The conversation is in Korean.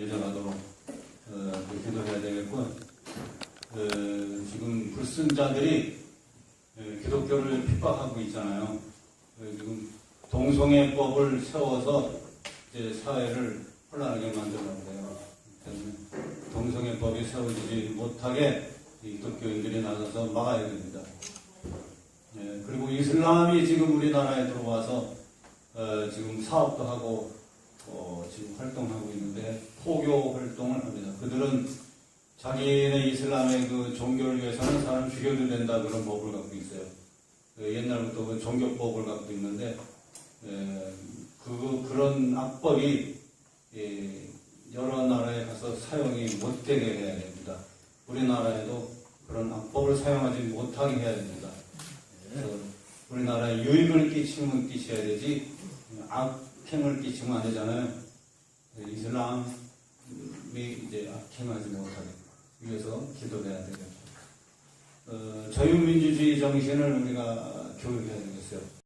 예정하도록 어, 그 기도해야 되겠고 어, 지금 불순자들이 어, 기독교를 핍박하고 있잖아요. 어, 지금 동성애법을 세워서 이제 사회를 혼란하게. 때문에 동성애법이 세워지지 못하게 이 기독교인들이 나서서 막아야 됩니다. 예, 그리고 이슬람이 지금 우리나라에 들어와서 어, 지금 사업도 하고 어, 지금 활동하고 있는데 포교 활동을 합니다. 그들은 자기네 이슬람의 그 종교를 위해서는 사람 죽여도 된다 그런 법을 갖고 있어요. 그 옛날부터 그 종교법을 갖고 있는데 에, 그 그런 악법이 예, 여러 나라에 가서 사용이 못되게 해야 됩니다. 우리나라에도 그런 악법을 사용하지 못하게 해야 됩니다. 그래서 우리나라에 유익을 끼치면 끼쳐야 되지 악행을 끼치면 안 되잖아요. 네, 이슬람이 이제 악행하지 못하게 위해서 기도해야 되겠죠. 어, 자유민주주의 정신을 우리가 교육해야 되겠어요.